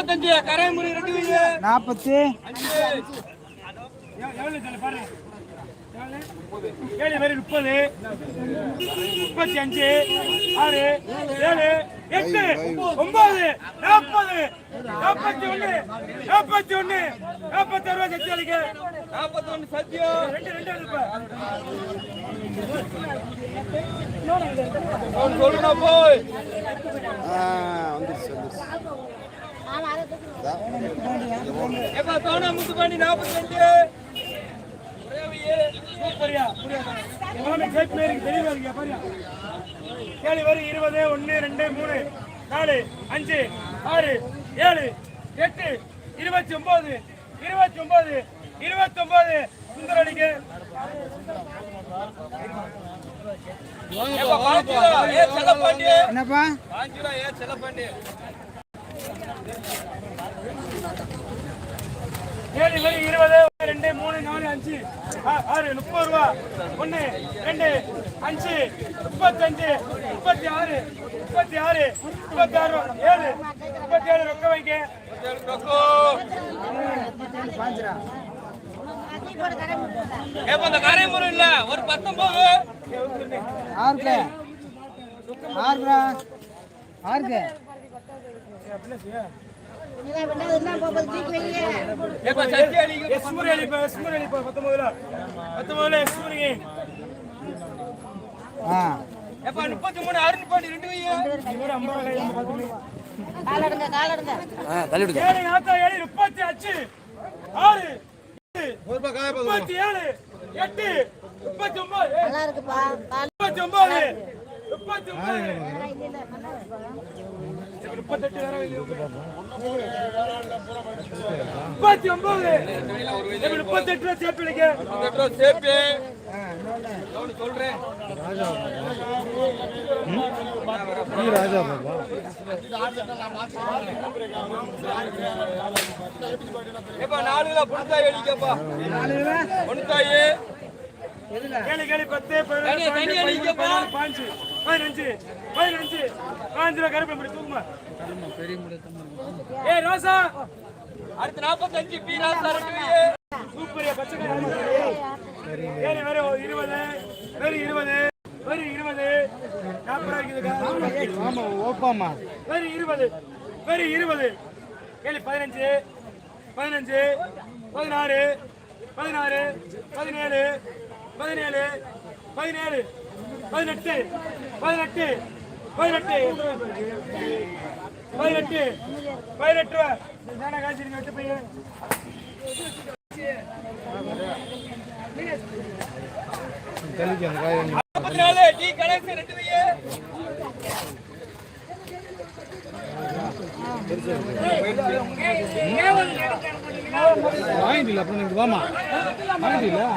முப்பத்தஞ்சு கரைமுறை ரெண்டு நாற்பத்தி அஞ்சு சொல்லு பாரு ஏழு பேர் முப்பது முப்பத்தி அஞ்சு ஆறு ஏழு எட்டு ஒன்பது நாற்பது நாற்பத்தி ஒண்ணு நாற்பத்தி ஒண்ணு நாற்பத்தி அறுபது சக்தி அளிக்க சத்தியம் ரெண்டு ரெண்டு போய் வந்துருச்சு வந்துருச்சு இருபது ஒன்னு ரெண்டு மூணு நாலு அஞ்சு ஆறு ஏழு எட்டு இருபத்தி ஒன்பது இருபத்தி ஒன்பது இருபத்தி ஒன்பது சுந்தரடிக்கு என்னப்பா? பாஞ்சுடா ஏ செல்லப்பாண்டி கேள்வி வரும் இருபது ரெண்டு மூணு நாலு அஞ்சு. ஆறு முப்பது ரூபா. ஒன்னு ரெண்டு அஞ்சு முப்பத்தஞ்சு முப்பத்தி ஆறு முப்பத்தி ஆறு முப்பத்தி ஆறு ஏழு முப்பத்தி ஏழு ரொக்க வைக்க. அந்த கரைமுறை இல்ல. ஒரு பத்தொன்பது. ஆறுக்கு. ஆறுக்கு. முப்பத்தி மூணு அருண் பாண்டி ரெண்டு முப்பத்தி அஞ்சு ஆறு முப்பத்தி ஏழு எட்டு முப்பத்தி ஒன்பது முப்பத்தி ஒன்பது முப்பத்தி ஒன்பது முப்பத்தி ஒன்பது முப்பத்தெட்டு ரூபா வைக்க ரெண்டு ரூபா சேப்பு சொல்றேன் எப்ப நாலு கிலோ புழுத்தாய் அடிக்கப்பா புழுத்தாய் கேளு கேளு பத்து. பதிமூணு பாஞ்சு பதினஞ்சு பதினஞ்சு. பதினஞ்சு ரூபா கருப்பு இப்படி தூக்குமா? ஏ ரோசா! அடுத்து நாற்பத்தஞ்சு ரெண்டு. வையும் சூப்பரியா பச்சை ஏழு வேற இருபது. வெறும் இருபது. வெறும் இருபது. நாற்பது வெறும் இருபது. வெறும் இருபது. ஏழு பதினஞ்சு. பதினஞ்சு. பதினாறு. பதினாறு. பதினேழு. பதினேழு. பதினேழு. பதினெட்டு பதினெட்டு பதினெட்டு. பதினெட்டு பதினெட்டு. ரூபா தானே காசு நீங்க வச்சு பையன். நாற்பத்தி நாலு டி ரெண்டு வாங்கிட்டீங்களா அப்புறம் நீங்க வாமா வாங்கிட்டீங்களா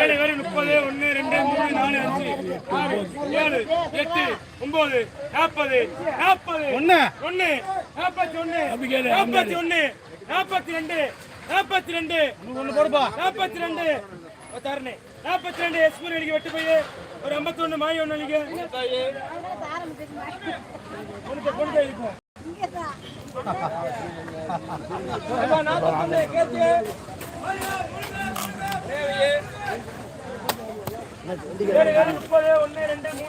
ஏழு பேரு முப்பது ஒன்னு ரெண்டு மூணு நாலு அஞ்சு ஆறு ஏழு எட்டு ஒன்பது நாற்பது நாற்பது ஒண்ணு. ஒன்னு நாற்பத்தி ஒன்னு நாற்பத்தி ஒன்னு நாற்பத்தி ரெண்டு நாற்பத்தி ரெண்டு ஒண்ணு போடுப்பா. நாற்பத்தி ரெண்டு தரணே நாற்பத்தி ரெண்டு எஸ்பூர் அடிக்க வெட்டு போய். ஒரு ஐம்பத்தொன்னு மாய் ஒன்று அடிக்க. ஒன்று கொண்டு இருக்கும் ஒன்னு ரெண்டு மூணு